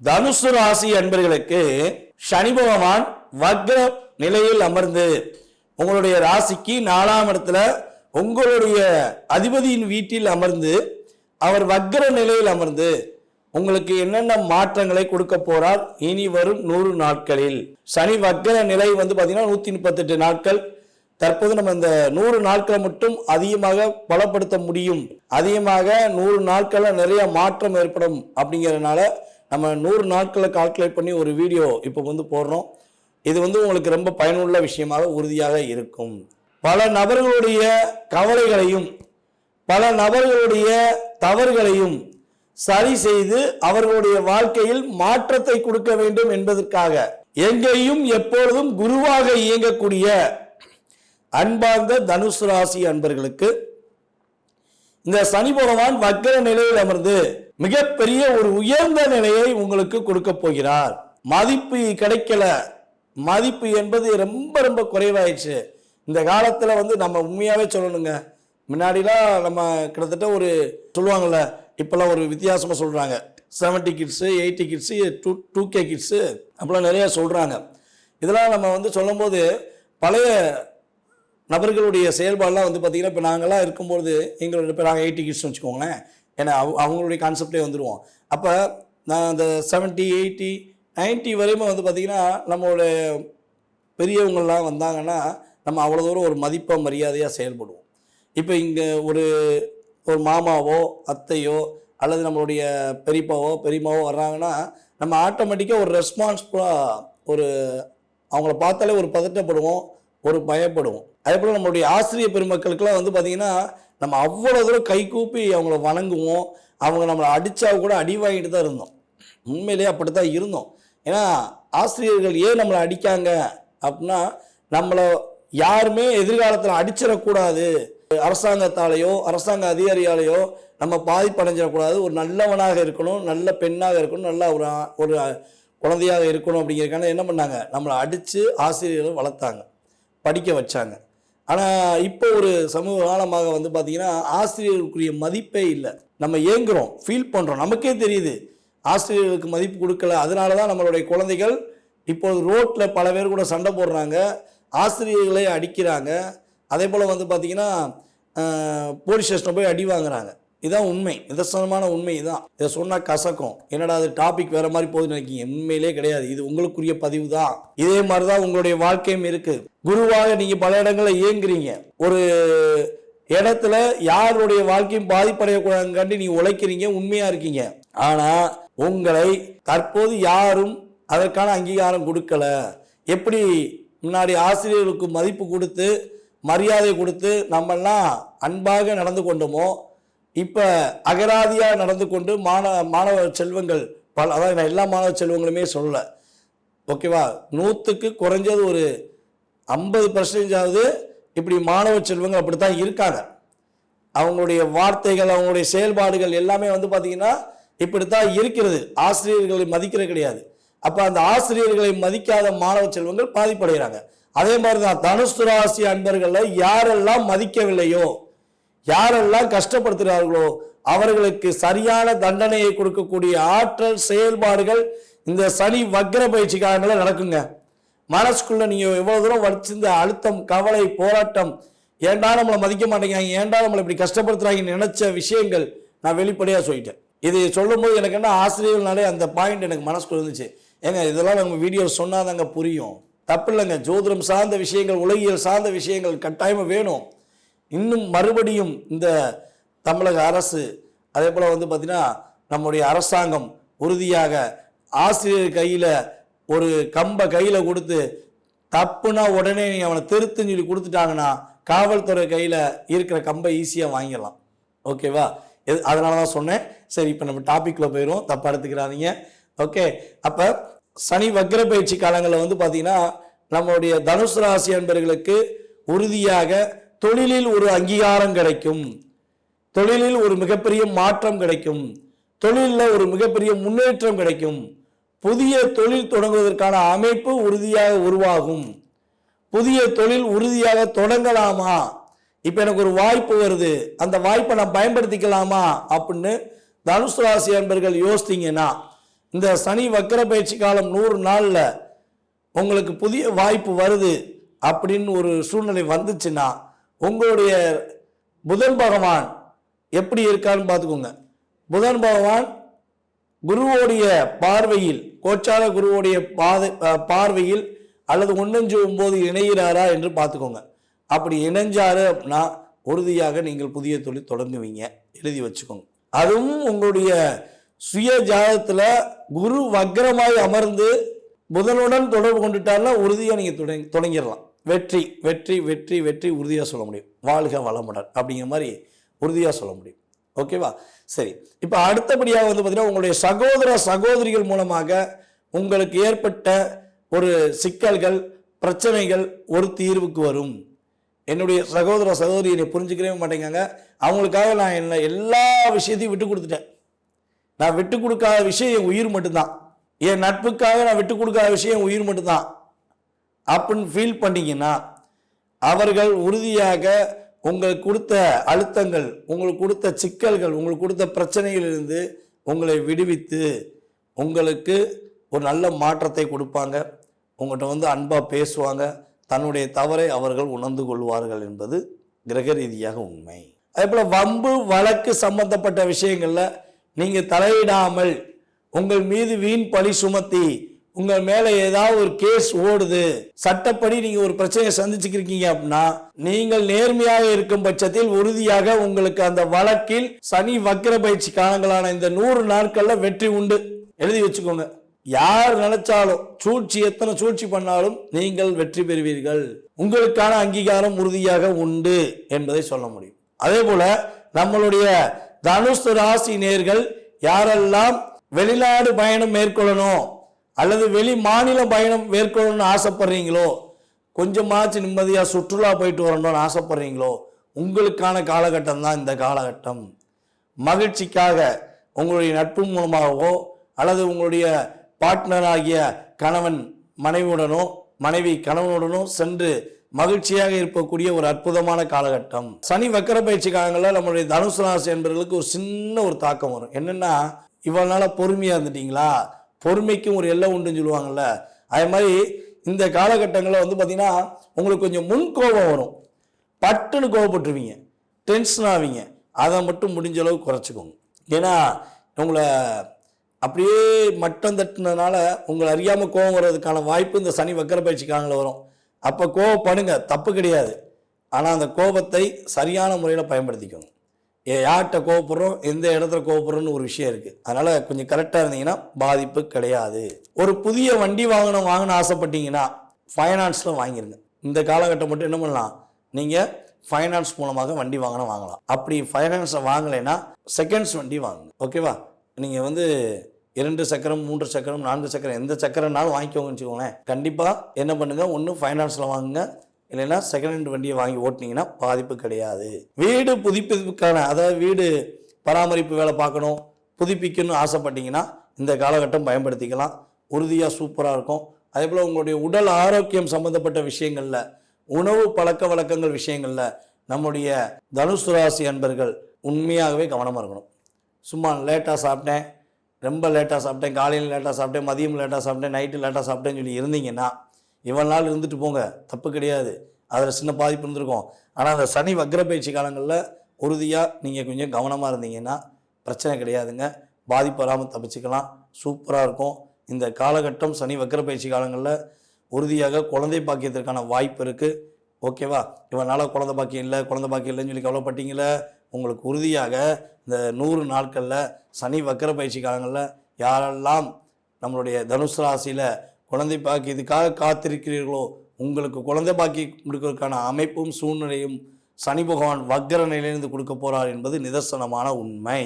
தனுசு ராசி அன்பர்களுக்கு சனி பகவான் வக்ர நிலையில் அமர்ந்து உங்களுடைய ராசிக்கு நாலாம் இடத்துல உங்களுடைய அதிபதியின் வீட்டில் அமர்ந்து அவர் வக்ர நிலையில் அமர்ந்து உங்களுக்கு என்னென்ன மாற்றங்களை கொடுக்க போறார்? இனி வரும் நூறு நாட்களில். சனி வக்ர நிலை வந்து பார்த்தீங்கன்னா நூற்றி முப்பத்தெட்டு நாட்கள். தற்போது நம்ம இந்த நூறு நாட்களை மட்டும் அதிகமாக பலப்படுத்த முடியும். அதிகமாக நூறு நாட்களில் நிறைய மாற்றம் ஏற்படும் அப்படிங்கிறதுனால நம்ம நூறு நாட்களை கால்குலேட் பண்ணி ஒரு வீடியோ இப்போ வந்து போடுறோம். இது வந்து உங்களுக்கு ரொம்ப பயனுள்ள விஷயமாக உறுதியாக இருக்கும். பல நபர்களுடைய கவலைகளையும் பல நபர்களுடைய தவறுகளையும் சரி செய்து அவர்களுடைய வாழ்க்கையில் மாற்றத்தை கொடுக்க வேண்டும் என்பதற்காக எங்கேயும் எப்பொழுதும் குருவாக இயங்கக்கூடிய அன்பார்ந்த தனுசு ராசி அன்பர்களுக்கு இந்த சனி பகவான் வக்கர நிலையில் அமர்ந்து மிகப்பெரிய ஒரு உயர்ந்த நிலையை உங்களுக்கு கொடுக்க போகிறார். மதிப்பு கிடைக்கல. மதிப்பு என்பது ரொம்ப ரொம்ப குறைவாயிடுச்சு. இந்த காலத்தில் வந்து நம்ம உண்மையாகவே சொல்லணுங்க. முன்னாடிலாம் நம்ம கிட்டத்தட்ட ஒரு சொல்லுவாங்கள்ல இப்போல்லாம் ஒரு வித்தியாசமாக சொல்கிறாங்க seventy kids eighty kids two two K kids அப்படிலாம் நிறைய சொல்கிறாங்க இதெல்லாம் நம்ம வந்து சொல்லும்போது பழைய நபர்களுடைய செயல்பாடெலாம் வந்து பார்த்திங்கன்னா இப்போ நாங்களாம் இருக்கும்போது எங்களோட இப்போ நாங்கள் எயிட்டி கிட்ஸ்னு வச்சுக்கோங்களேன். ஏன்னா அவ- அவங்களுடைய கான்செப்டே வந்துடுவோம் அப்போ நான் அந்த செவன்ட்டி எயிட்டி 90 வரையுமே வந்து பார்த்திங்கன்னா நம்மளோட பெரியவங்கள்லாம் வந்தாங்கன்னா நம்ம அவ்வளோ தூரம் ஒரு மதிப்பாக மரியாதையாக செயல்படுவோம். இப்போ இங்கே ஒரு ஒரு மாமாவோ அத்தையோ அல்லது நம்மளுடைய பெரியப்பாவோ பெரியம்மாவோ வர்றாங்கன்னா நம்ம ஆட்டோமேட்டிக்காக ஒரு ரெஸ்பான்ஸ்ஃபுல்லாக ஒரு அவங்கள பார்த்தாலே ஒரு பதட்டப்படுவோம் ஒரு பயப்படுவோம். அதே போல் நம்மளுடைய ஆசிரியர் பெருமக்களுக்கெல்லாம் வந்து பார்த்திங்கன்னா நம்ம அவ்வளோ தூரம் கை கூப்பி அவங்கள வணங்குவோம். அவங்க நம்மளை அடித்தா கூட அடி வாங்கிட்டு தான் இருந்தோம். உண்மையிலேயே அப்படி தான் இருந்தோம். ஏன்னா ஆசிரியர்கள் ஏன் நம்மளை அடிக்காங்க? அப்படின்னா நம்மளை யாருமே எதிர்காலத்தில் அடிச்சிடக்கூடாது. அரசாங்கத்தாலேயோ அரசாங்க அதிகாரியாலேயோ நம்ம பாதிப்படைஞ்சிடக்கூடாது. ஒரு நல்லவனாக இருக்கணும் நல்ல பெண்ணாக இருக்கணும் நல்ல ஒரு ஒரு குழந்தையாக இருக்கணும் அப்படிங்கிறதுக்கான என்ன பண்ணாங்க? நம்மளை அடித்து ஆசிரியர்கள் வளர்த்தாங்க. படிக்க வச்சாங்க. ஆனால் இப்போ ஒரு சமூக காலமாக வந்து பார்த்திங்கன்னா ஆசிரியர்களுக்குரிய மதிப்பே இல்லை. நம்ம ஏங்குறோம் ஃபீல் பண்ணுறோம் நமக்கே தெரியுது ஆசிரியர்களுக்கு மதிப்பு கொடுக்கல. அதனால தான் நம்மளுடைய குழந்தைகள் இப்போது ரோட்டில் பல பேர் கூட சண்டை போடுறாங்க ஆசிரியர்களை அடிக்கிறாங்க. அதே போல் வந்து பார்த்திங்கன்னா போலீஸ் ஸ்டேஷனில் போய் அடி வாங்குறாங்க. இதான் உண்மை. நிதர்சனமான உண்மை இதான். இதை சொன்னால் கசக்கும். என்னடா அது டாபிக் வேற மாதிரி போகுதுன்னு நினைக்கிங்க உண்மையிலே கிடையாது. இது உங்களுக்குரிய பதிவு தான். இதே மாதிரி தான் உங்களுடைய வாழ்க்கையும் இருக்குது குருவாக நீங்கள் பல இடங்களில் இயங்குறீங்க. ஒரு இடத்துல யாருடைய வாழ்க்கையும் பாதிப்படையக்கூடாதுங்காண்டி நீ உழைக்கிறீங்க உண்மையாக இருக்கீங்க. ஆனால் உங்களை தற்போது யாரும் அதற்கான அங்கீகாரம் கொடுக்கல. எப்படி முன்னாடி ஆசிரியர்களுக்கு மதிப்பு கொடுத்து மரியாதை கொடுத்து நம்மெல்லாம் அன்பாக நடந்து கொண்டோமோ இப்போ அகராதியாக நடந்து கொண்டு மாணவ மாணவ செல்வங்கள் பல அதாவது நான் எல்லா மாணவ செல்வங்களுமே சொல்லலை. ஓகேவா? நூற்றுக்கு குறைஞ்சது ஒரு ஐம்பது பர்சன்டேஜாவது இப்படி மாணவ செல்வங்கள் அப்படி தான் இருக்காங்க. அவங்களுடைய வார்த்தைகள் அவங்களுடைய செயல்பாடுகள் எல்லாமே வந்து பார்த்தீங்கன்னா இப்படித்தான் இருக்கிறது. ஆசிரியர்களை மதிக்கிறது கிடையாது. அப்போ அந்த ஆசிரியர்களை மதிக்காத மாணவ செல்வங்கள் பாதிப்படைகிறாங்க. அதே மாதிரி தான் தனுசுராசி அன்பர்களை அன்பர்களில் யாரெல்லாம் மதிக்கவில்லையோ யாரெல்லாம் கஷ்டப்படுத்துகிறார்களோ அவர்களுக்கு சரியான தண்டனையை கொடுக்கக்கூடிய ஆற்றல் செயல்பாடுகள் இந்த சனி வக்ர பயிற்சி காலங்களில் நடக்குங்க. மனசுக்குள்ள நீங்க எவ்வளவு தூரம் வச்சிருந்த அழுத்தம் கவலை போராட்டம் ஏன்டா நம்மளை மதிக்க மாட்டேங்கிறாங்க ஏன்டா நம்மளை இப்படி கஷ்டப்படுத்துறாங்கன்னு நினைச்ச விஷயங்கள் நான் வெளிப்படையா சொல்லிட்டேன். இது சொல்லும்போது எனக்கு என்ன ஆசிரியர்கள்னாலே அந்த பாயிண்ட் எனக்கு மனசுக்குள்ள இருந்துச்சு. ஏங்க இதெல்லாம் நம்ம வீடியோ சொன்னாதாங்க புரியும். தப்பு இல்லைங்க ஜோதிடம் சார்ந்த விஷயங்கள் உலகியல் சார்ந்த விஷயங்கள் கட்டாயமாக வேணும். இன்னும் மறுபடியும் இந்த தமிழக அரசு அதே போல் வந்து பார்த்திங்கன்னா நம்முடைய அரசாங்கம் உறுதியாக ஆசிரியர் கையில் ஒரு கம்பை கையில் கொடுத்து தப்புனா உடனே நீ அவனை திருத்துன்னு சொல்லி கொடுத்துட்டாங்கன்னா காவல்துறை கையில் இருக்கிற கம்பை ஈஸியாக வாங்கிடலாம். ஓகேவா எது அதனால தான் சொன்னேன். சரி இப்போ நம்ம டாப்பிக்கில் போயிடும் தப்பாக எடுத்துக்கிறாதீங்க. ஓகே அப்போ சனி வக்ர பயிற்சி காலங்களில் வந்து பார்த்திங்கன்னா நம்மளுடைய தனுசு ராசி அன்பர்களுக்கு உறுதியாக தொழிலில் ஒரு அங்கீகாரம் கிடைக்கும். தொழிலில் ஒரு மிகப்பெரிய மாற்றம் கிடைக்கும். தொழிலில் ஒரு மிகப்பெரிய முன்னேற்றம் கிடைக்கும். புதிய தொழில் தொடங்குவதற்கான அமைப்பு உறுதியாக உருவாகும். புதிய தொழில் உறுதியாக தொடங்கலாமா? இப்போ எனக்கு ஒரு வாய்ப்பு வருது. அந்த வாய்ப்பை நான் பயன்படுத்திக்கலாமா? அப்படின்னு தனுசு ராசி அன்பர்கள் யோசித்தீங்கன்னா இந்த சனி வக்கர பயிற்சி காலம் நூறு நாளில் உங்களுக்கு புதிய வாய்ப்பு வருது அப்படின்னு ஒரு சூழ்நிலை வந்துச்சுன்னா உங்களுடைய புதன் பகவான் எப்படி இருக்கான்னு பார்த்துக்கோங்க. புதன் பகவான் குருவோடைய பார்வையில் கோச்சார குருவோடைய பாதை பார்வையில் அல்லது ஒன்னஞ்சு ஒம்போது இணைகிறாரா என்று பார்த்துக்கோங்க. அப்படி இணைஞ்சாரு அப்படின்னா உறுதியாக நீங்கள் புதிய தொழில் தொடங்குவீங்க. எழுதி வச்சுக்கோங்க. அதுவும் உங்களுடைய சுய ஜாதத்தில் குரு வக்ரமாய் அமர்ந்து புதனுடன் தொடர்பு கொண்டுட்டாருன்னா உறுதியாக நீங்கள் தொடங்கி தொடங்கிடலாம். வெற்றி வெற்றி வெற்றி வெற்றி உறுதியாக சொல்ல முடியும். வாழ்க வளமுடன் அப்படிங்கிற மாதிரி உறுதியாக சொல்ல முடியும். ஓகேவா சரி. இப்போ அடுத்தபடியாக வந்து பார்த்தீங்கன்னா உங்களுடைய சகோதர சகோதரிகள் மூலமாக உங்களுக்கு ஏற்பட்ட ஒரு சிக்கல்கள் பிரச்சனைகள் ஒரு தீர்வுக்கு வரும். என்னுடைய சகோதர சகோதரி என்னை புரிஞ்சுக்கவே மாட்டேங்காங்க. அவங்களுக்காக நான் என்ன எல்லா விஷயத்தையும் விட்டு கொடுத்துட்டேன். நான் விட்டு கொடுக்காத விஷயம் என் உயிர் மட்டும்தான். என் நட்புக்காக நான் விட்டு கொடுக்காத விஷயம் என் உயிர் மட்டும்தான். அப்படின்னு ஃபீல் பண்ணீங்கன்னா அவர்கள் உறுதியாக உங்களுக்கு கொடுத்த அழுத்தங்கள் உங்களுக்கு கொடுத்த சிக்கல்கள் உங்களுக்கு கொடுத்த பிரச்சனைகளிலிருந்து உங்களை விடுவித்து உங்களுக்கு ஒரு நல்ல மாற்றத்தை கொடுப்பாங்க. உங்கள்கிட்ட வந்து அன்பாக பேசுவாங்க. தன்னுடைய தவறை அவர்கள் உணர்ந்து கொள்வார்கள் என்பது கிரக ரீதியாக உண்மை. அதே போல் வம்பு வழக்கு சம்பந்தப்பட்ட விஷயங்களில் நீங்கள் தலையிடாமல் உங்கள் மீது வீண் பழி சுமத்தி உங்கள் மேலே ஏதாவது ஒரு கேஸ் ஓடுது சட்டப்படி நீங்கள் ஒரு பிரச்சனையை சந்திச்சுக்கிருக்கீங்க அப்படின்னா நீங்கள் நேர்மையாக இருக்கும் பட்சத்தில் உறுதியாக உங்களுக்கு அந்த வழக்கில் சனி வக்கர பயிற்சி காலங்களான இந்த நூறு நாட்களில் வெற்றி உண்டு. எழுதி வச்சுக்கோங்க. யார் நினைச்சாலும் சூழ்ச்சி எத்தனை சூழ்ச்சி பண்ணாலும் நீங்கள் வெற்றி பெறுவீர்கள். உங்களுக்கான அங்கீகாரம் உறுதியாக உண்டு என்பதை சொல்ல முடியும். அதே போல நம்மளுடைய தனுஷ் ராசி நேர்கள் யாரெல்லாம் வெளிநாடு பயணம் மேற்கொள்ளணும் அல்லது வெளி மாநில பயணம் மேற்கொள்ளணும்னு ஆசைப்படுறீங்களோ கொஞ்சமாச்சு நிம்மதியாக சுற்றுலா போயிட்டு வரணும்னு ஆசைப்படுறீங்களோ உங்களுக்கான காலகட்டம் தான் இந்த காலகட்டம். மகிழ்ச்சிக்காக உங்களுடைய நட்பு மூலமாகவோ அல்லது உங்களுடைய பார்ட்னர் ஆகிய கணவன் மனைவியுடனோ மனைவி கணவனுடனோ சென்று மகிழ்ச்சியாக இருக்கக்கூடிய ஒரு அற்புதமான காலகட்டம். சனி வக்கர பயிற்சி காலங்களில் நம்மளுடைய தனுசு ராசி என்பவர்களுக்கு ஒரு சின்ன ஒரு தாக்கம் வரும். என்னென்னா இவ்வளோ நாளாக பொறுமையாக இருந்துட்டீங்களா? பொறுமைக்கும் ஒரு எல்லை உண்டுன்னு சொல்லுவாங்கல்ல. அதே மாதிரி இந்த காலகட்டங்களில் வந்து பார்த்திங்கன்னா உங்களுக்கு கொஞ்சம் முன் கோபம் வரும். பட்டுன்னு கோவப்பட்டுருவீங்க டென்ஷன் ஆவீங்க. அதை மட்டும் முடிஞ்ச அளவு குறைச்சிக்கோங்க. ஏன்னா உங்களை அப்படியே மட்டம் தட்டினதுனால உங்களை அறியாமல் கோவம் வர்றதுக்கான வாய்ப்பு இந்த சனி வக்கர பயிற்சி காலங்களில் வரும். அப்போ கோவப்படுங்க தப்பு கிடையாது. ஆனால் அந்த கோபத்தை சரியான முறையில் பயன்படுத்திக்கோங்க. யார்கிட்ட கோவப்படுறோம்? எந்த இடத்துல கோவப்படுறோம்னு ஒரு விஷயம் இருக்குது அதனால் கொஞ்சம் கரெக்டாக இருந்தீங்கன்னா பாதிப்பு கிடையாது. ஒரு புதிய வண்டி வாங்கணும் வாங்கணும்னு ஆசைப்பட்டீங்கன்னா ஃபைனான்ஸில் வாங்கிருங்க. இந்த காலகட்டம் மட்டும் என்ன பண்ணலாம்? நீங்கள் ஃபைனான்ஸ் மூலமாக வண்டி வாங்கினா வாங்கலாம். அப்படி ஃபைனான்ஸை வாங்கலைன்னா செகண்ட்ஸ் வண்டி வாங்குங்க. ஓகேவா நீங்கள் வந்து இரண்டு சக்கரம் மூன்று சக்கரம் நான்கு சக்கரம் எந்த சக்கரம்னாலும் வாங்கிக்கோங்கன்னு வச்சுக்கோங்களேன். கண்டிப்பாக என்ன பண்ணுங்கள் ஒன்று ஃபைனான்ஸில் வாங்குங்க. இல்லைன்னா செகண்ட் ஹேண்ட் வண்டியை வாங்கி ஓட்டினீங்கன்னா பாதிப்பு கிடையாது. வீடு புதுப்பிப்புக்கான அதாவது வீடு பராமரிப்பு வேலை பார்க்கணும் புதுப்பிக்கணும்னு ஆசைப்பட்டீங்கன்னா இந்த காலகட்டம் பயன்படுத்திக்கலாம். உறுதியாக சூப்பராக இருக்கும். அதே போல் உங்களுடைய உடல் ஆரோக்கியம் சம்மந்தப்பட்ட விஷயங்களில் உணவு பழக்க வழக்கங்கள் விஷயங்களில் நம்முடைய தனுசு ராசி அன்பர்கள் உண்மையாகவே கவனமாக இருக்கணும். சும்மா லேட்டாக சாப்பிட்டேன் ரொம்ப லேட்டாக சாப்பிட்டேன் காலையில் லேட்டாக சாப்பிட்டேன் மதியம் லேட்டாக சாப்பிட்டேன் நைட்டு லேட்டாக சாப்பிட்டேன்னு சொல்லி இருந்தீங்கன்னா இவ்வளோ நாள் இருந்துட்டு போங்க தப்பு கிடையாது. அதில் சின்ன பாதிப்பு இருந்திருக்கும். ஆனால் அந்த சனி வக்ர பயிற்சி காலங்களில் உறுதியாக நீங்கள் கொஞ்சம் கவனமாக இருந்தீங்கன்னா பிரச்சனை கிடையாதுங்க. பாதிப்பு வராமல் தப்பிச்சுக்கலாம். சூப்பராக இருக்கும். இந்த காலகட்டம் சனி வக்ர பயிற்சி காலங்களில் உறுதியாக குழந்தை பாக்கியத்திற்கான வாய்ப்பு இருக்குது ஓகேவா? இவனால் குழந்தை பாக்கியம் இல்லை குழந்தை பாக்கியம் இல்லைன்னு சொல்லி கவலைப்பட்டீங்களே? உங்களுக்கு உறுதியாக இந்த நூறு நாட்களில் சனி வக்கர பயிற்சி காலங்களில் யாரெல்லாம் நம்மளுடைய தனுசு ராசியில் குழந்தை பாக்கி இதுக்காக காத்திருக்கிறீர்களோ உங்களுக்கு குழந்தை பாக்கி கொடுக்கறதுக்கான அமைப்பும் சூழ்நிலையும் சனி பகவான் வக்கர நிலையிலிருந்து கொடுக்க போறார் என்பது நிதர்சனமான உண்மை.